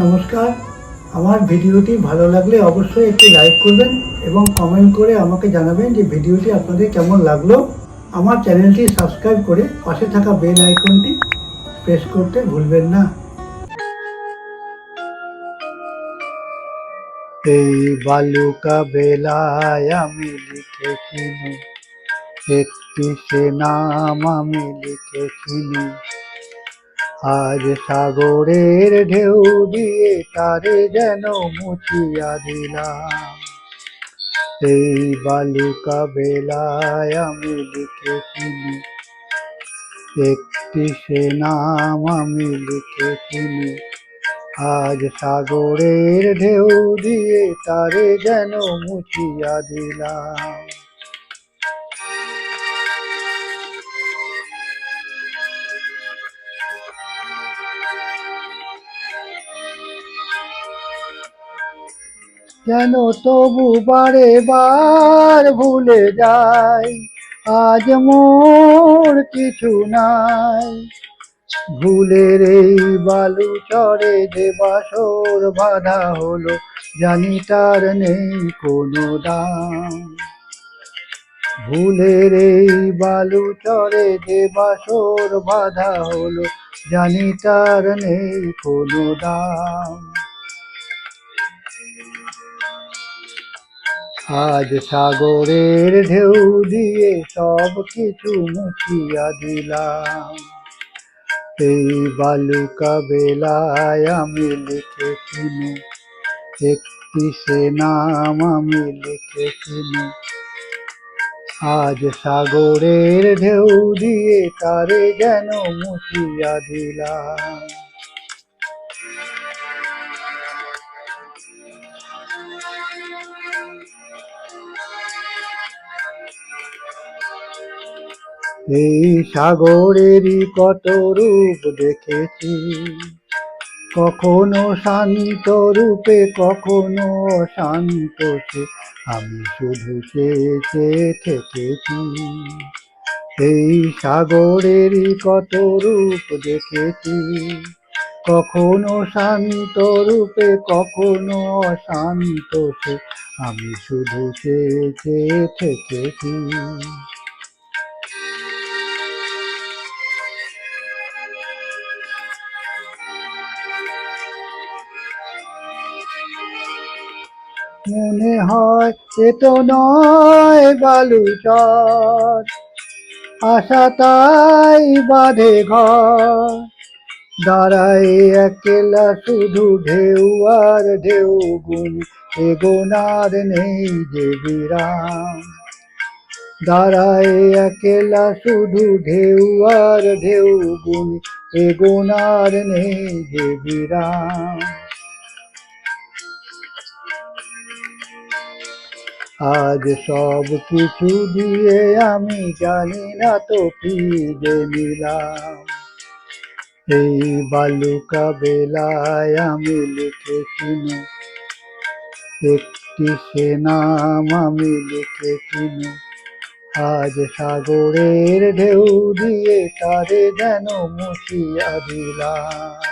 নমস্কার। আমার ভিডিওটি ভালো লাগলে অবশ্যই একটি লাইক করবেন এবং কমেন্ট করে আমাকে জানাবেন যে ভিডিওটি আপনাদের কেমন লাগল। আমার চ্যানেলটি সাবস্ক্রাইব করে পাশে থাকা বেল আইকনটি প্রেস করতে ভুলবেন না। এই বালুকা বেলায় আমি লিখেছিনু একটি সে নাম আমি লিখেছিনু আজ সাগরের ঢেউ দিয়ে তারে যেন মুছিয়া দিলাম। এই বালুকা বেলায় আমি লিখেছিনু একটি সে নাম আমি লিখেছিনু আজ সাগরের ঢেউ দিয়ে তারে যেন মুছিয়া দিলাম। যেন তবু বারে বার ভুলে যাই, আজ মোর কিছু নাই। ভুলের এই বালু চরে যে বাসর বাধা হলো, জানি তার নেই কোনো দাম। ভুলের এই বালু চরে যে বাসর বাধা হলো, জানি তার নেই কোনো দাম। আজ সাগরের ঢেউ দিয়ে সব কিছু মুছিয়া দিলাম। এই বালুকা বেলায় আমি লিখেছিনু, একটি সে নাম আমি লিখেছিনু। আজ সাগরের ঢেউ দিয়ে তারে যেন মুছিয়া দিলাম। এই সাগরেরই কত রূপ দেখেছি? কখনো শান্ত রূপে, কখনো অশান্ত সে, আমি শুধু চেয়ে থেকেছি। এই সাগরেরই কত রূপ দেখেছি? কখনো শান্ত রূপে, কখনো অশান্ত সে, আমি শুধু চেয়ে থেকেছি। মনে হয় এ তো নয় বালু চর আশা তাই বাঁধে ঘর। দাঁড়ায় একলা শুধু ঢেউ আর ঢেউ গুণ। এগোনার নেই যে বিরাম। দাঁড়ায় একলা শুধু ঢেউ আর ঢেউ গুণ। এগোনার নেই যে বিরাম। আজ সব কিছু দিয়ে আমি জানি না তো যে নিলাম। এই বালুকা বেলায় আমি লিখেছিনু একটি সে নাম আমি লিখেছিনু আজ সাগরের ঢেউ দিয়ে তারে যেন মুছিয়া দিলাম।